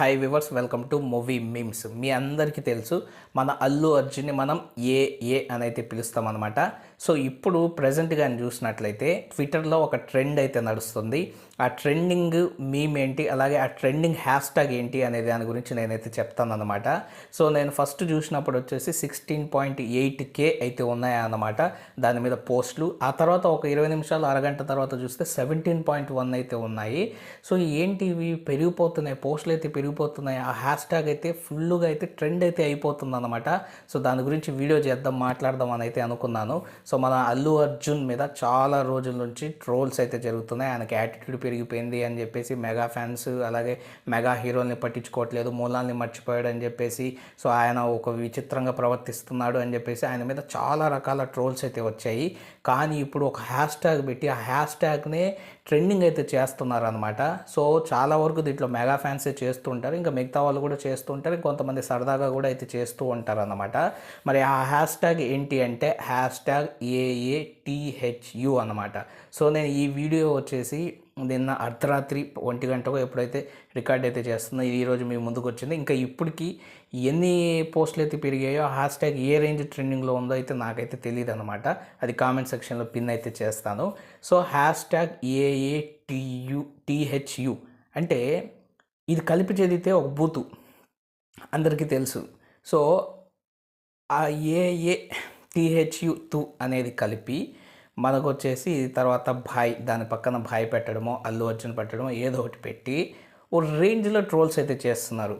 Hi viewers welcome to movie memes మీ అందరికీ తెలుసు మన అల్లు అర్జున్ని మనం ఏ ఏ అని అయితే సో ఇప్పుడు ప్రజెంట్ కానీ చూసినట్లయితే ట్విట్టర్లో ఒక ట్రెండ్ అయితే నడుస్తుంది. ఆ ట్రెండింగ్ మీమ్ ఏంటి? అలాగే ఆ ట్రెండింగ్ హ్యాష్ ట్యాగ్ ఏంటి? అనే దాని గురించి నేనైతే చెప్తాను అనమాట సో నేను ఫస్ట్ చూసినప్పుడు వచ్చేసి సిక్స్టీన్ పాయింట్ ఎయిట్ కే అయితే ఉన్నాయన్నమాట దాని మీద పోస్టులు. ఆ తర్వాత ఒక ఇరవై నిమిషాలు అరగంట తర్వాత చూస్తే సెవెంటీన్ పాయింట్ వన్ అయితే ఉన్నాయి. సో ఏంటి ఇవి పెరిగిపోతున్నాయి? పోస్టులు అయితే పెరిగిపోతున్నాయి. ఆ హ్యాష్ ట్యాగ్ అయితే ఫుల్గా అయితే ట్రెండ్ అయితే అయిపోతుంది అనమాట సో దాని గురించి వీడియో చేద్దాం మాట్లాడదాం అని అయితే అనుకున్నాను. సో మన అల్లు అర్జున్ మీద చాలా రోజుల నుంచి ట్రోల్స్ అయితే జరుగుతున్నాయి. ఆయనకి యాటిట్యూడ్ పెరిగిపోయింది అని చెప్పేసి మెగా ఫ్యాన్స్ అలాగే మెగా హీరోల్ని పట్టించుకోవట్లేదు మూలాల్ని మర్చిపోయాడు అని చెప్పేసి సో ఆయన ఒక విచిత్రంగా ప్రవర్తిస్తున్నాడు అని చెప్పేసి ఆయన మీద చాలా రకాల ట్రోల్స్ అయితే వచ్చాయి. కానీ ఇప్పుడు ఒక హ్యాష్ ట్యాగ్ పెట్టి ఆ హ్యాష్ ట్యాగ్నే ట్రెండింగ్ అయితే చేస్తున్నారు అనమాట సో చాలా వరకు దీంట్లో మెగా ఫ్యాన్సే చేస్తుంటారు ఇంకా మిగతా వాళ్ళు కూడా చేస్తుంటారు కొంతమంది సరదాగా కూడా అయితే చేస్తూ ఉంటారు అనమాట మరి ఆ హ్యాష్ ట్యాగ్ ఏంటి అంటే హ్యాష్ ట్యాగ్ ఏఏటిహెచ్యు అనమాట సో నేను ఈ వీడియో వచ్చేసి నిన్న అర్ధరాత్రి ఒంటి గంటకు ఎప్పుడైతే రికార్డ్ అయితే చేస్తుందో ఇది ఈరోజు మీ ముందుకు వచ్చింది. ఇంకా ఇప్పటికి ఎన్ని పోస్టులు అయితే పెరిగాయో హ్యాష్ ట్యాగ్ ఏ రేంజ్ ట్రెండింగ్లో ఉందో అయితే నాకైతే తెలియదు అనమాట అది కామెంట్ సెక్షన్లో పిన్ అయితే చేస్తాను. సో హ్యాష్ ట్యాగ్ ఏఏటియు టిహెచ్యు అంటే ఇది కలిపి చదివితే ఒక బూతు అందరికీ తెలుసు. సో ఆ ఏఏ టీహెచ్యు తు అనేది కలిపి మనకు వచ్చేసి తర్వాత భాయ్ దాని పక్కన భాయ్ పెట్టడమో అల్లు అర్జున్ పెట్టడమో ఏదో ఒకటి పెట్టి ఓ రేంజ్లో ట్రోల్స్ అయితే చేస్తున్నారు.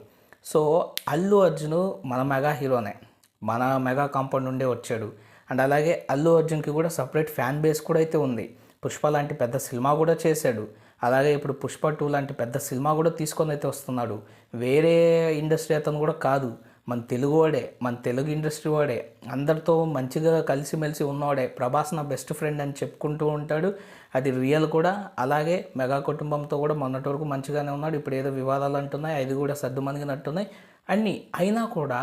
సో అల్లు అర్జున్ మన మెగా హీరోనే మన మెగా కాంపౌండ్ నుండే వచ్చాడు. అండ్ అలాగే అల్లు అర్జున్కి కూడా సపరేట్ ఫ్యాన్ బేస్ కూడా అయితే ఉంది. పుష్ప లాంటి పెద్ద సినిమా కూడా చేశాడు. అలాగే ఇప్పుడు పుష్ప టూ లాంటి పెద్ద సినిమా కూడా తీసుకొని అయితే వస్తున్నాడు. వేరే ఇండస్ట్రీ అతను కూడా కాదు. మన తెలుగు వాడే మన తెలుగు ఇండస్ట్రీ వాడే అందరితో మంచిగా కలిసిమెలిసి ఉన్నవాడే ప్రభాస్ నా బెస్ట్ ఫ్రెండ్ అని చెప్పుకుంటూ ఉంటాడు. అది రియల్ కూడా. అలాగే మెగా కుటుంబంతో కూడా మొన్నటి వరకు మంచిగానే ఉన్నాడు. ఇప్పుడు ఏదో వివాదాలు అంటున్నాయి అది కూడా సర్దుమణిగినట్టున్నాయి అన్నీ అయినా కూడా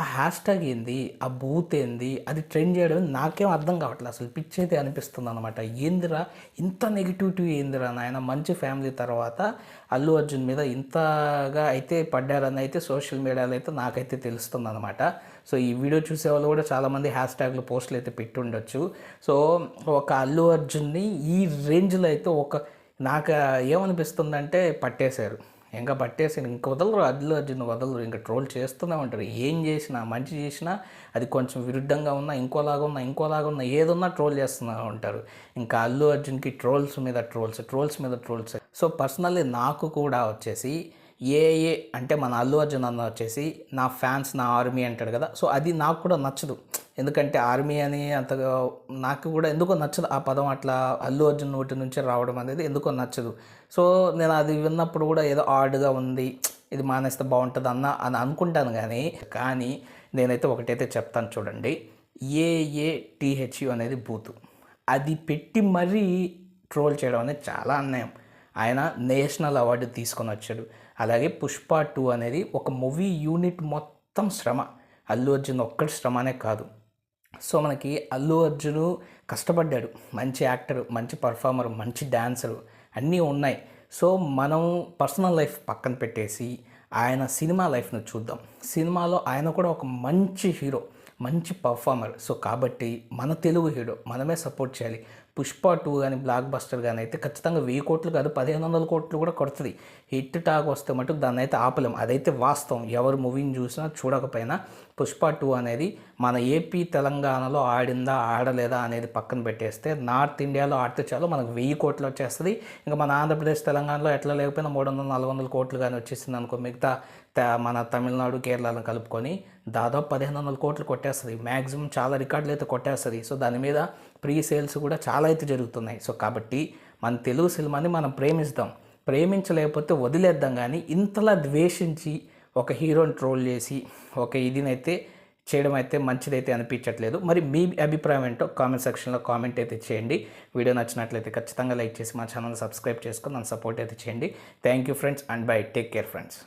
ఆ హ్యాష్ ట్యాగ్ ఏంది? ఆ బూత్ ఏంది? అది ట్రెండ్ చేయడం నాకేం అర్థం కావట్లేదు అసలు. పిచ్చి అయితే అనిపిస్తుంది అనమాట ఏందిరా? ఇంత నెగిటివిటీ ఏందిరా నాయన? మంచి ఫ్యామిలీ తర్వాత అల్లు అర్జున్ మీద ఇంతగా అయితే పడ్డారని అయితే సోషల్ మీడియాలో అయితే నాకైతే తెలుస్తుంది అనమాట సో ఈ వీడియో చూసే వాళ్ళు కూడా చాలామంది హ్యాష్ ట్యాగ్లు పోస్టులు అయితే పెట్టుండొచ్చు. సో ఒక అల్లు అర్జున్ని ఈ రేంజ్లో అయితే ఒక నాకు ఏమనిపిస్తుందంటే పట్టేశారు. ఇంకా పట్టేసి ఇంక వదలరు అల్లు అర్జున్ వదలరు. ఇంకా ట్రోల్ చేస్తూనే ఉంటారు. ఏం చేసినా మంచి చేసినా అది కొంచెం విరుద్ధంగా ఉన్నా ఇంకోలాగా ఉన్నా ఇంకోలాగా ఉన్నా ఏదున్నా ట్రోల్ చేస్తూనే ఉంటారు. ఇంకా అల్లు అర్జున్కి ట్రోల్స్ మీద ట్రోల్స్ ట్రోల్స్ మీద ట్రోల్స్. సో పర్సనల్లీ నాకు కూడా వచ్చేసి ఏఏ అంటే మన అల్లు అర్జున్ అన్న వచ్చేసి నా ఫ్యాన్స్ నా ఆర్మీ అంటాడు కదా. సో అది నాకు కూడా నచ్చదు. ఎందుకంటే ఆర్మీ అని అంతగా నాకు కూడా ఎందుకో నచ్చదు ఆ పదం అట్లా అల్లు అర్జున్ నోటి నుంచి రావడం అనేది ఎందుకో నచ్చదు. సో నేను అది విన్నప్పుడు కూడా ఏదో ఆడ్గా ఉంది ఇది మానేస్తే బాగుంటుంది అన్న అని అనుకుంటాను కానీ కానీ నేనైతే ఒకటైతే చెప్తాను చూడండి. ఏఏటిహెచ్యు అనేది బూతు. అది పెట్టి మరీ ట్రోల్ చేయడం అనేది చాలా అన్యాయం. ఆయన నేషనల్ అవార్డు తీసుకొని వచ్చాడు. అలాగే పుష్ప టూ అనేది ఒక మూవీ యూనిట్ మొత్తం శ్రమ. అల్లు అర్జున్ ఒక్కటి శ్రమనే కాదు. సో మనకి అల్లు అర్జున్ కష్టపడ్డాడు. మంచి యాక్టర్ మంచి పర్ఫార్మర్ మంచి డ్యాన్సరు అన్నీ ఉన్నాయి. సో మనం పర్సనల్ లైఫ్ పక్కన పెట్టేసి ఆయన సినిమా లైఫ్ను చూద్దాం. సినిమాలో ఆయన కూడా ఒక మంచి హీరో మంచి పర్ఫార్మర్. సో కాబట్టి మన తెలుగు హీరో మనమే సపోర్ట్ చేయాలి. పుష్ప టూ కానీ బ్లాక్ బస్టర్ కానీ అయితే ఖచ్చితంగా వెయ్యి కోట్లు కాదు పదిహేను వందల కోట్లు కూడా కొడుతుంది. హిట్ టాక్ వస్తే మటుకు దాన్ని అయితే ఆపలేం. అదైతే వాస్తవం. ఎవరు మూవీని చూసినా చూడకపోయినా పుష్ప టూ అనేది మన ఏపీ తెలంగాణలో ఆడిందా ఆడలేదా అనేది పక్కన పెట్టేస్తే నార్త్ ఇండియాలో ఆడితే చాలు మనకు వెయ్యి కోట్లు వచ్చేస్తుంది. ఇంకా మన ఆంధ్రప్రదేశ్ తెలంగాణలో ఎట్లా లేకపోయినా మూడు వందల నాలుగు వందల కోట్లు కానీ వచ్చేసింది అనుకో మిగతా మన తమిళనాడు కేరళను కలుపుకొని దాదాపు పదిహేను వందల కోట్లు కొట్టేస్తుంది. మ్యాక్సిమం చాలా రికార్డులు అయితే కొట్టేస్తుంది. సో దాని మీద ప్రీ సేల్స్ కూడా చాలా అయితే జరుగుతున్నాయి. సో కాబట్టి మన తెలుగు సినిమాని మనం ప్రేమిస్తాం. ప్రేమించలేకపోతే వదిలేద్దాం కానీ ఇంతలా ద్వేషించి ఒక హీరోని ట్రోల్ చేసి ఒక ఇదినైతే చేయడం అయితే మంచిదైతే అనిపించట్లేదు. మరి మీ అభిప్రాయం ఏంటో కామెంట్ సెక్షన్లో కామెంట్ అయితే చేయండి. వీడియో నచ్చినట్లయితే ఖచ్చితంగా లైక్ చేసి మా ఛానల్ సబ్స్క్రైబ్ చేసుకొని నన్ను సపోర్ట్ అయితే చేయండి. Thank you friends and bye. Take care friends.